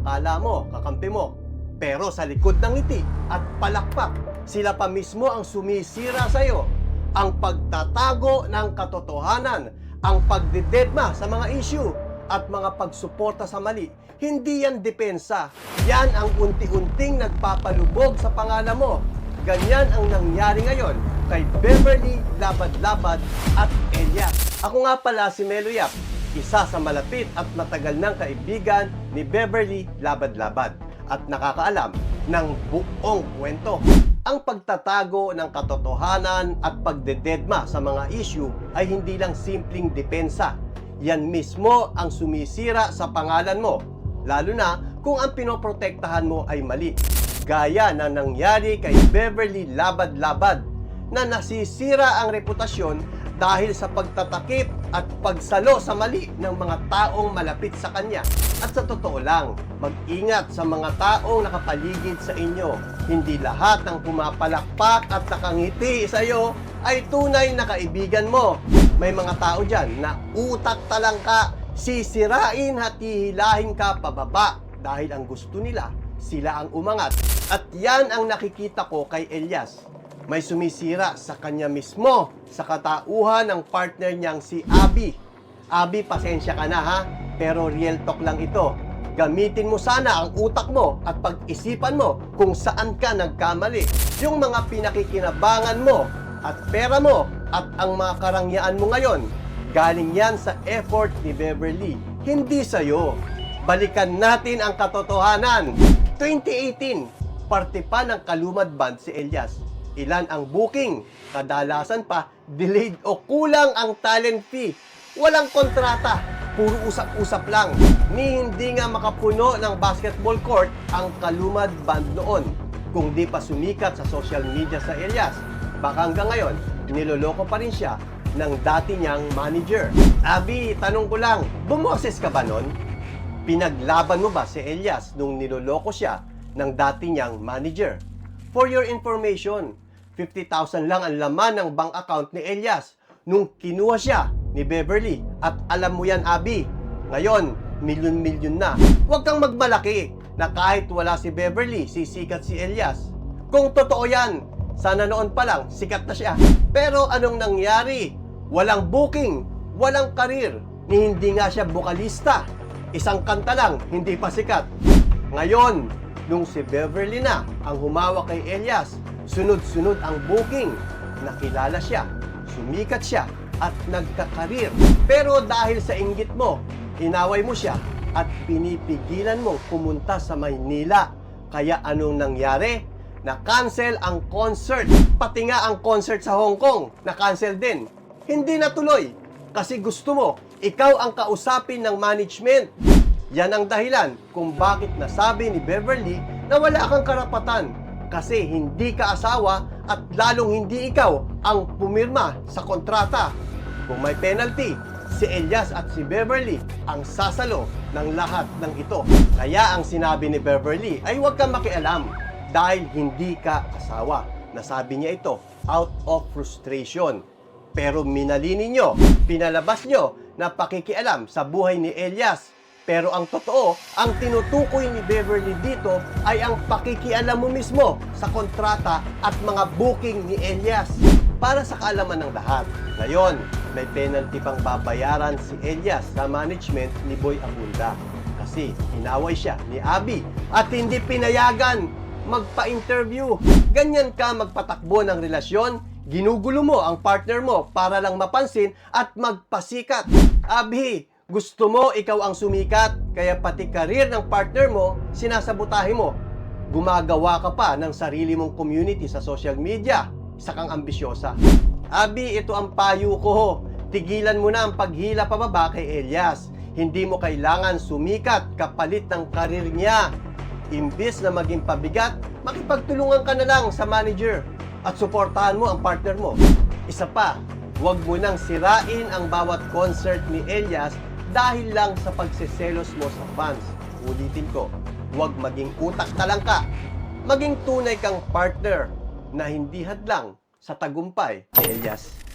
akala mo, kakampi mo. Pero sa likod ng ngiti at palakpak, sila pa mismo ang sumisira sa'yo. Ang pagtatago ng katotohanan, ang pagdidedma sa mga issue, at mga pagsuporta sa mali. Hindi yan depensa. Yan ang unti-unting nagpapalubog sa pangalan mo. Ganyan ang nangyari ngayon kay Beverly Labad-Labad at Elias. Ako nga pala si Melo Yap, isa sa malapit at matagal ng kaibigan ni Beverly Labad-Labad at nakakaalam ng buong kwento. Ang pagtatago ng katotohanan at pagdededma sa mga issue ay hindi lang simpleng depensa. Yan mismo ang sumisira sa pangalan mo, lalo na kung ang pinoprotektahan mo ay mali. Gaya na nangyari kay Beverly Labad-Labad na nasisira ang reputasyon dahil sa pagtatakip at pagsalo sa mali ng mga taong malapit sa kanya. At sa totoo lang, mag-ingat sa mga taong nakapaligid sa inyo. Hindi lahat ng pumapalakpak at nakangiti sa iyo ay tunay na kaibigan mo. May mga tao dyan na utak talang ka, sisirain at hihilahin ka pababa dahil ang gusto nila, sila ang umangat. At yan ang nakikita ko kay Elias may sumisira sa kanya mismo sa katauhan ng partner niyang si Abby. Abby, pasensya ka na ha, pero real talk lang ito. Gamitin mo sana ang utak mo at pag-isipan mo kung saan ka nagkamali. Yung mga pinakikinabangan mo at pera mo at ang mga karangyaan mo ngayon, galing yan sa effort ni Beverly, hindi sa'yo. Balikan natin ang katotohanan. 2018, parte pa ng Kalumad Band si Elias ilan ang booking. Kadalasan pa, delayed o kulang ang talent fee. Walang kontrata, puro usap-usap lang. Ni hindi nga makapuno ng basketball court ang kalumad band noon. Kung di pa sumikat sa social media sa Elias, baka hanggang ngayon, niloloko pa rin siya ng dati niyang manager. Abi, tanong ko lang, bumoses ka ba nun? Pinaglaban mo ba si Elias nung niloloko siya ng dati niyang manager? For your information, 50,000 lang ang laman ng bank account ni Elias nung kinuha siya ni Beverly. At alam mo yan, Abby, ngayon, milyon-milyon na. Huwag kang magmalaki na kahit wala si Beverly, sisikat si Elias. Kung totoo yan, sana noon pa lang, sikat na siya. Pero anong nangyari? Walang booking, walang karir, ni hindi nga siya bukalista. Isang kanta lang, hindi pa sikat. Ngayon, nung si Beverly na ang humawak kay Elias, sunod-sunod ang booking. Nakilala siya, sumikat siya, at nagkakarir. Pero dahil sa inggit mo, inaway mo siya at pinipigilan mong pumunta sa Maynila. Kaya anong nangyari? Na-cancel ang concert. Pati nga ang concert sa Hong Kong, na-cancel din. Hindi natuloy kasi gusto mo, ikaw ang kausapin ng management. Yan ang dahilan kung bakit nasabi ni Beverly na wala kang karapatan kasi hindi ka asawa at lalong hindi ikaw ang pumirma sa kontrata. Kung may penalty, si Elias at si Beverly ang sasalo ng lahat ng ito. Kaya ang sinabi ni Beverly ay huwag kang makialam dahil hindi ka asawa. Nasabi niya ito out of frustration. Pero minalini nyo, pinalabas nyo na pakikialam sa buhay ni Elias pero ang totoo, ang tinutukoy ni Beverly dito ay ang pakikialam mo mismo sa kontrata at mga booking ni Elias. Para sa kaalaman ng lahat, ngayon, may penalty pang babayaran si Elias sa management ni Boy Abunda. Kasi inaway siya ni Abby at hindi pinayagan magpa-interview. Ganyan ka magpatakbo ng relasyon, ginugulo mo ang partner mo para lang mapansin at magpasikat. Abby, gusto mo ikaw ang sumikat, kaya pati karir ng partner mo, sinasabotahe mo. Gumagawa ka pa ng sarili mong community sa social media. Isa kang ambisyosa. Abi, ito ang payo ko. Tigilan mo na ang paghila pababa kay Elias. Hindi mo kailangan sumikat kapalit ng karir niya. Imbis na maging pabigat, makipagtulungan ka na lang sa manager at suportahan mo ang partner mo. Isa pa, huwag mo nang sirain ang bawat concert ni Elias dahil lang sa pagseselos mo sa fans. Ulitin ko, huwag maging utak talang ka. Maging tunay kang partner na hindi hadlang sa tagumpay ni Elias.